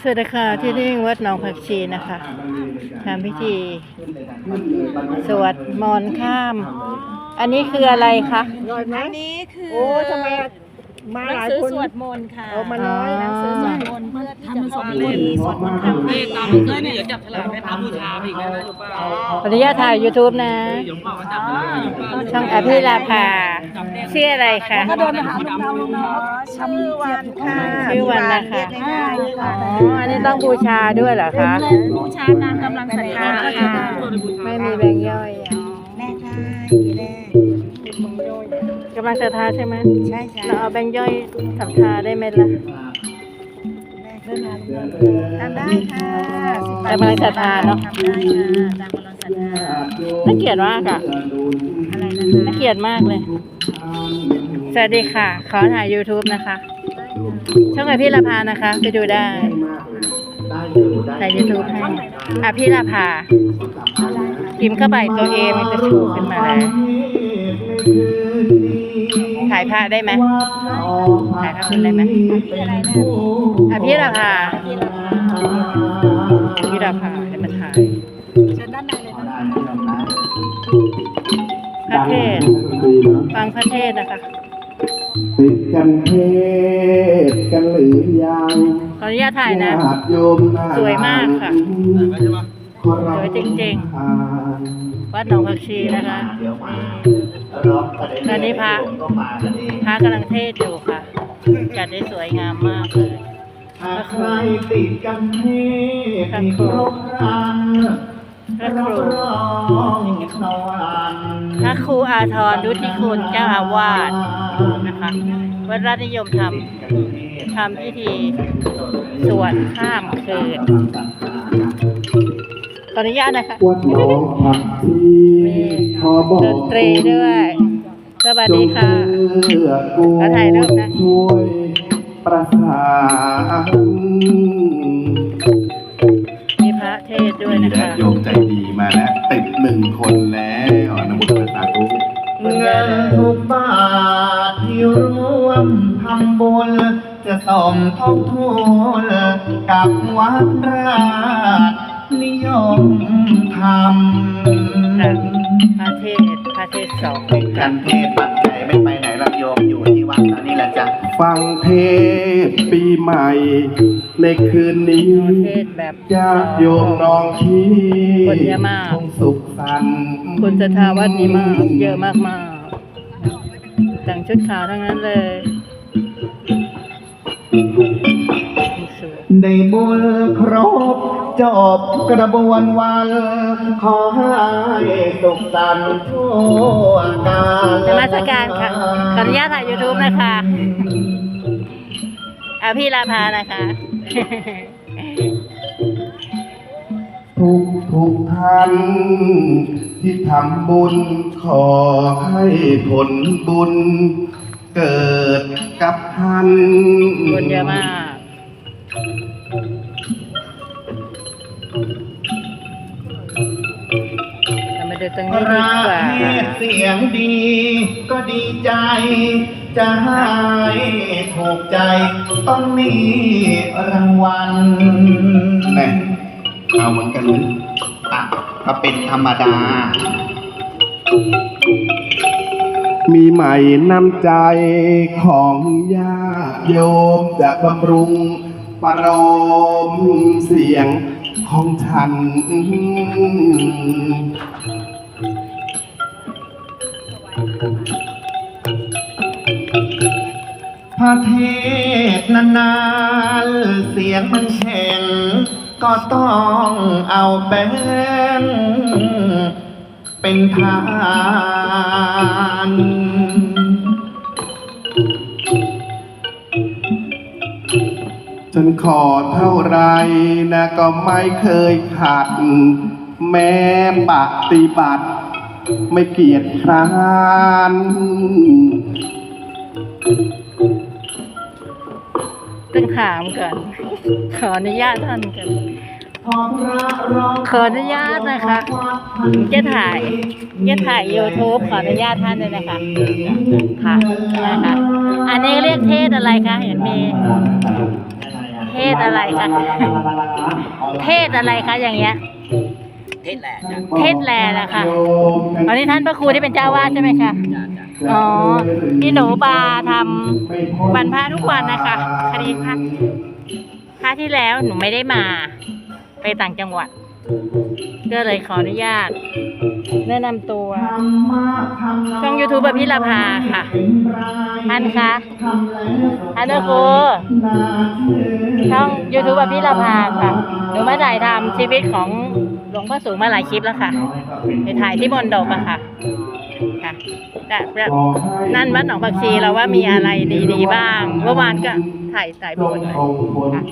สวัสดีค่ะที่นี่วัดหนองผักชีนะคะทำพิธี สวดมนต์ข้าม อันนี้คืออะไรคะน้อยไหมอันนี้คือโอ้ทำไม มาหนัหงลายสือคน สวดมนต์ค่ะเอามาน้อยอ๋อหนังสือสสววดดมนต์เพื่อที่จะทำสวดสมวดนต์สวดมนต์ข้ามนี่ปีตามเพื่อนเนี่ยเดี๋ยวจับฉลากแม่ท้าบูชาไปอีกแล้วนะรู้ป่ะขออนุญาตถ่าย YouTube นะหลวงพ่อมาจับเลยหลวงพ่อช่องอภิราภาชื่ออะไรคะ ก็เดินมาหาลุงเราลุงเราชื่อวันค่ะชื่อวันนะคะเรียกง่ายๆค่ะอ๋อ อันนี้ต้องบูชาด้วยเหรอคะ บูชาตามกำลังศรัทธาค่ะ ไม่มีแบงค์ย่อยอะำลังศรัทธาใช่ไหมใช่ค่ะเราเอาแบงค์ย่อยศรัทธาได้ไหมล่ะเดินมาลุงเราทำได้ค่ะสิบบาทแต่กำลังศรัทธาเนอะทำได้ค่ะตามกำลังศรัทธาน่าเกลียดมากอะอะไรนะน่าเกลียดมากเลย สวัสดีค่ะ ขอถ่าย YouTube นะคะ ช่องอภิราภานะคะ ไปดูได้ถ่าย YouTube ให้อภิราภาพิมพ์เข้าไปตัวเอมันจะชูขึ้นมาแล้วถ่ายภาพได้ไหมถ่ายภาพคุณได้ไหมอภิราภาอภิราภาให้มาถ่ายเชิญด้านในเลยนะพระเทศน์ฟังพระเทศน์นะคะติดกันเทศกันหรือยังขออนุญาตถ่ายนะญาติโยมน่รัสวยมากค่ะขอรับ สวยจริงทานวัดหนองผักชีนะคะตอนนี้พระพระกำลังเทศน์อยู่ค่ะ จัดได้สวยงามมากเลยหากใครติดกันเทศมีครบครันพระครูร้องสวรรค์พระครูอาทรดุติคุณเจ้าอาวาสนะคะวัดราชนิยมทำทำพิธีสวดข้ามคืน ขออนุญาตนะคะวัดหนองผักชีขอบอกดนตรีด้วย สวัสดีค่ะจงเลือกกูแล้วถ่ายรูปนะช่วยประสานมีพระเทศน์ด้วยนะคะ โยมใจดีมาแล้วติดหนึ่งคนแล้วอนุโมทนาสาธุบุญเงิเยอะนเลยทุกบาทที่ร่วมทำบุญจะส่งทบทุนกับวัดราช นิยมทค่ะำพระเทศน์พระเทศน์สองติดกันเทศปักใจไม่ไปไหนละโยมอยู่ที่วัดแล้วนี่แหละจ้ะฟังเทศปีใหม่ ในคืนนี้เทศน์แบบญาติโยมน้องที่คนเยอะมากคงสุขสันต์คุณศรัทธาวัดนี้มาก เยอะมากมากๆแต่งชุดขาวทั้งนั้นเลยสวย ได้บุญครบจบกระบวนวัน ขอให้สุขสันต์ทั่วกาลนมัสการค่ะขออนุญาตถ่าย YouTube นะคะอาพี่ลาภานะคะ ทุกทุกท่านที่ทำบุญขอให้ผลบุญ เกิดกับท่านคนเยอะมาก เรามาดูตรงนี้ดีกว่า เสียงดีก็ดีใจ จะให้ถูกใจต้องมีรางวัลแน่เอาเหมือนกันเลยอะก็เป็นธรรมดา มีใหม่น้ำใจของญาติโยมจะบำรุงประโลมเสียงของฉัน พระเทศนานๆ เสียงมันแข็ง ก็ต้องเอาแบงเป็นทานฉันขอเท่าไรนะก็ไม่เคยขัดแม้ปฏิบัติ ไม่เกียจคร้านต้องถามก่อน ขออนุญาตท่านก่อนขออนุญาตนะคะจะถ่ายจะถ่าย YouTube ขออนุญาตท่านด้วยนะคะค่ะนะคะอันนี้เรียกเทศอะไรคะเห็นมีเทเทศอะไรคะเทศอะไรคะอย่างเงี้ย เทศแหละจ้ะเทศแลนะค่ะอันนี้ท่านพระครูที่เป็นเจ้าวาดใช่ไหมคะ จ้ะจ้ะอ๋อพี่หนูปาทำวันพระทุกวันนะคะ คดีพระพระที่แล้วหนูไม่ได้มา ไปต่างจังหวัด ก็เลยขออนุญาต แนะนำตัว ช่อง YouTube แบบพี่ละพาค่ะท่านคะท่านพระครูช่อง YouTube แบบพี่ละพาค่ะหนูมาถ่ายทำชีวิตของหลวงพ่อสูงมาหลายคลิปแล้วค่ะ ไปถ่ายที่มณฑปอะค่ะค่ะ แต่แบบนั่นวัดหนองผักชีเราว่ามีอะไรดีๆบ้าง เมื่อวานก็ถ่ายสายบุญค่ะ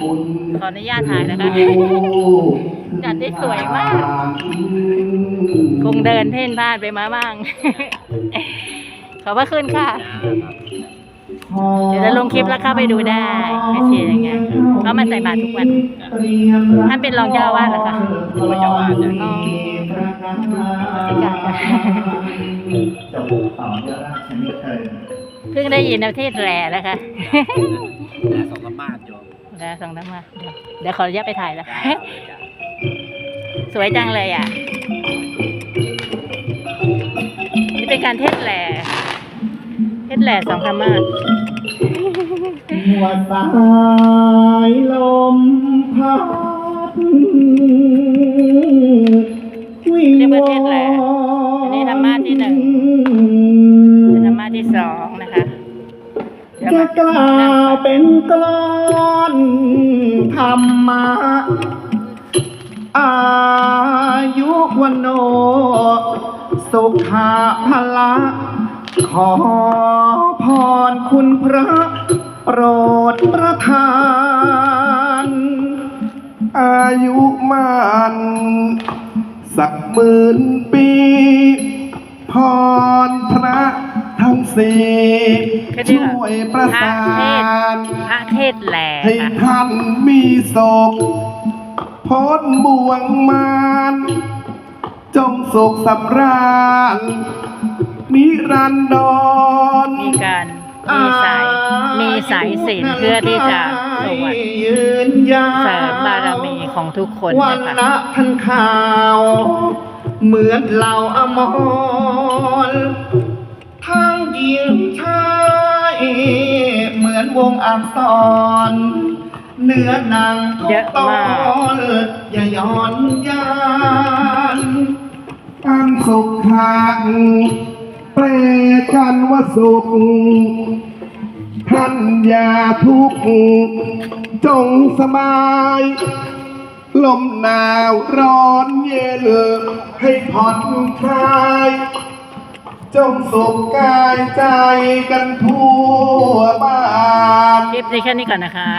ขออนุญาตถ่ายนะคะจัดได้สวยมาก คงเดินเพ่นพ่านไปมาบ้าง ขอบพระคุณค่ะ เดี๋ยวจะลงคลิปแล้วเข้าไปดูได้ไม่เชียร์ยังไงเพราะมันใส่บาตรทุกวันท่านเป็นรองเจ้าอาวาสเหรอคะเจ้าว่าจ้ะอ๋อจะบุกต่อเยอะนะฉันไม่เคยเพิ่งได้ยินประเทศแร่แล้วค่ะแต่สองสามบาทโยมแล้วส่งน้ำมาเดี๋ยวเดี๋ยวขออนุญาตไปถ่ายแล้วจ้ะจ้ะสวยจังเลยอะ นี่เป็นการเทศแหล่ เทศแหล่สองธรรมาสหัวสายลมพัดวิ่งเรียกว่าเทศแหล่อันนี้ธรรมาสที่หนึ่งเป็นธรรมาสที่สองนะคะเดี๋ยวจะมากล่าวเป็นกลอนธรรมะอายุวันโน สุขาพละ ขอพรคุณพระโปรดประทาน อายุมันสักหมื่นปี พรพระทั้งสี่ช่วยประสาน พระเทศแหล่ให้ค่ะท่านมีศกพ้นบ่วงมารจงสุขสำราญ นิรันดรมีการมีสายมีสายสิญจนเพื่อที่จะสวดยืนยาวเสริมบารมีของทุกคนวันะนคะละท่านข่าว เหมือนเหล่าอมรทั้งหญิงชายเหมือนวงอักษรเนื้อหนังทุกตอนอย่าย้อนยานอันสุขขัง แปลกันว่าสุขท่านอย่าทุกข์จงสบาย ลมหนาวร้อนเย็นให้ผ่อนคลาย จงสุขกายใจกันทั่วบ้าน คลิปนี้แค่นี้ก่อนนะคะ